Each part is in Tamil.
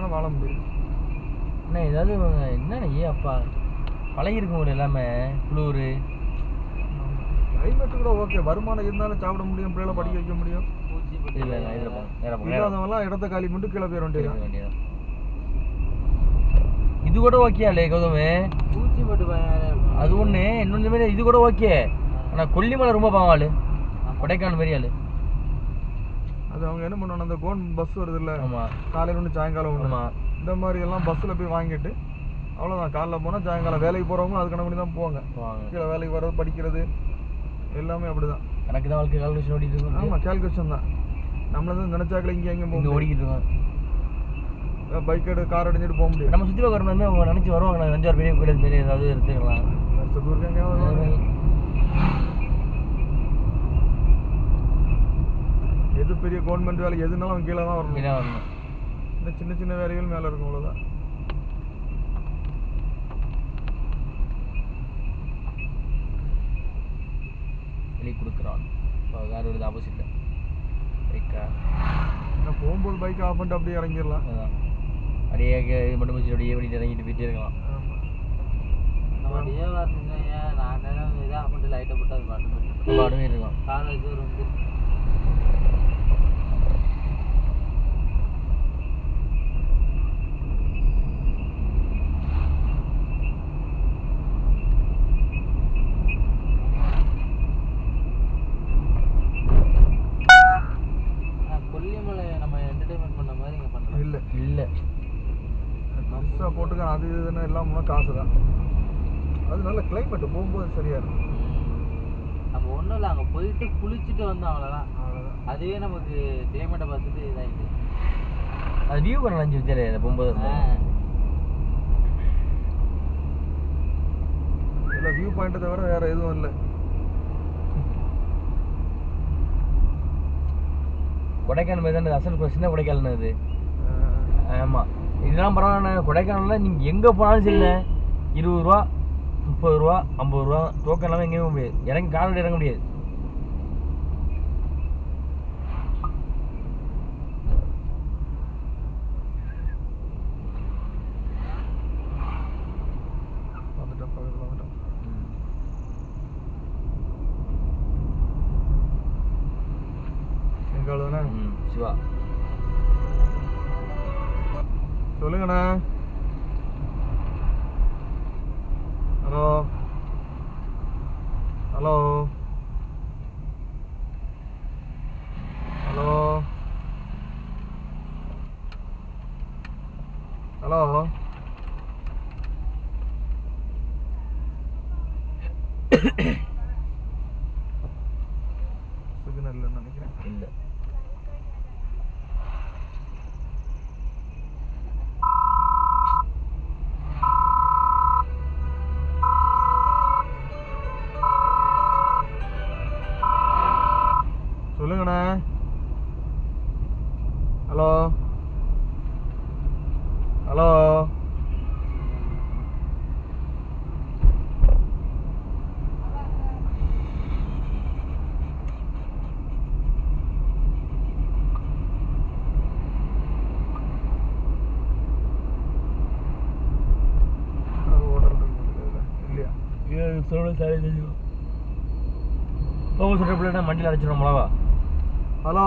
இல்லைன்னா வாழ முடியும் அண்ணா ஏதாவது என்ன ஏ அப்பா? பழகிருக்கும் உங்களுக்கு எல்லாமே குளூர். கிளைமேட் கூட ஓகே வருமானம் இருந்தாலும் சாப்பிட முடியும் பிள்ளைகளை படிக்க வைக்க முடியும். இல்லை. இல்லாதவங்களாம் இடத்த காலி பண்ணிட்டு கீழே போயிட வேண்டியது வேண்டியதான். இது கூட ஓகே அல்லே கௌதமு? பூச்சி அது ஒன்று இன்னொன்று மாதிரி இது கூட ஓகே ஆனால் கொல்லிமலை ரொம்ப பாவம் ஆளு. கொடைக்கானல் மாதிரி ஆளு. அது அவங்க என்ன பண்ணுவாங்க அந்த கோன் பஸ் வருது இல்ல காலையில் ஒன்று சாயங்காலம் ஒன்று ஆமாம் இந்த மாதிரி எல்லாம் பஸ்ஸில் போய் வாங்கிட்டு அவ்வளோதான் காலைல போனால் சாயங்காலம் வேலைக்கு போகிறவங்க அதுக்கான பண்ணி தான் போவாங்க. வாங்க. கீழே வேலைக்கு வர்றது படிக்கிறது எல்லாமே அப்படிதான். கணக்கு தான் வாழ்க்கை கால்குலேஷன் ஓடிட்டு இருக்கும் ஆமாம் கேல்குலேஷன் தான். நம்மள தான் நினச்சாக்கல இங்கே எங்கேயும் இங்கே போக ஓடிக்கிட்டு இருக்கோம். பைக் எடு கார் அடிஞ்சிட்டு போக முடியும் நம்ம சுற்றி பார்க்குற மாதிரி அவங்க நினச்சி வருவாங்க நான் அஞ்சாறு பெரிய கோயில் மாரி ஏதாவது எடுத்துக்கலாம். பெரிய கவர்மெண்ட் வேலை எதுனாலும் அவன் கீழே தான் வரணும். இங்கே வரணும். இந்த சின்ன சின்ன வேலைகள் மேலே இருக்கும் அவ்வளோதான் வெளியே கொடுக்குறான். இப்போ கார் வருது ஆப்போசிட்டில் பைக்கா நான் போகும்போது பைக் ஆஃப் பண்ணிட்டு அப்படியே இறங்கிடலாம். அப்படியே இது மட்டும் வச்சு அப்படியே பண்ணிட்டு இறங்கிட்டு போயிட்டே இருக்கலாம். நம்ம டிஏ வரணுங்க ஏன் நான் நேரம் இதாக பண்ணிட்டு லைட்டை போட்டு அது பாட்டு அடுவே இருக்கலாம். காலேஜ் ஒரு வந்து கொல்லிமலை நம்ம என்டர்டைன்மெண்ட் பண்ண மாதிரி இங்கே பண்ணலாம் இல்லை. இல்லை பெருசாக போட்டுக்க அது இதுன்னு எல்லாம் போனால் காசு தான் அது நல்ல கிளைமேட் போகும்போது சரியா இருக்கும். நம்ம ஒன்றும் இல்லை அங்கே போயிட்டு குளிச்சுட்டு வந்தோம் அவ்வளோதான் அதுவே நமக்கு கிளைமேட்டை பார்த்துட்டு இதாகிட்டு அது வியூ பண்ண வச்சாரு அந்த போகும்போது இதில் வியூ பாயிண்ட்டை தவிர வேற எதுவும் இல்லை. கொடைக்கானல் மாதிரி தானே அசல் சின்ன கொடைக்கானல் அது? ஆமாம் இதெல்லாம் பரவாயில்ல கொடைக்கானலில் நீங்கள் எங்கே போனாலும் சரிண்ணே. இருபது ரூபா முப்பது ரூபா ஐம்பது ரூபா டோக்கன் இல்லாமல் எங்கேயும் முடியாது. இறங்கி காரில் இறங்க முடியாது. சிவா. சொல்லுங்கண்ணா hello hello hello hello signal hello hello sorry சொல்கிற பிள்ளைனா மண்டியில் அடைச்சிடும் மிளகா ஹலோ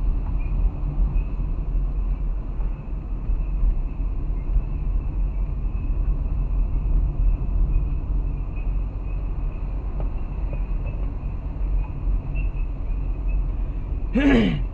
Hmm.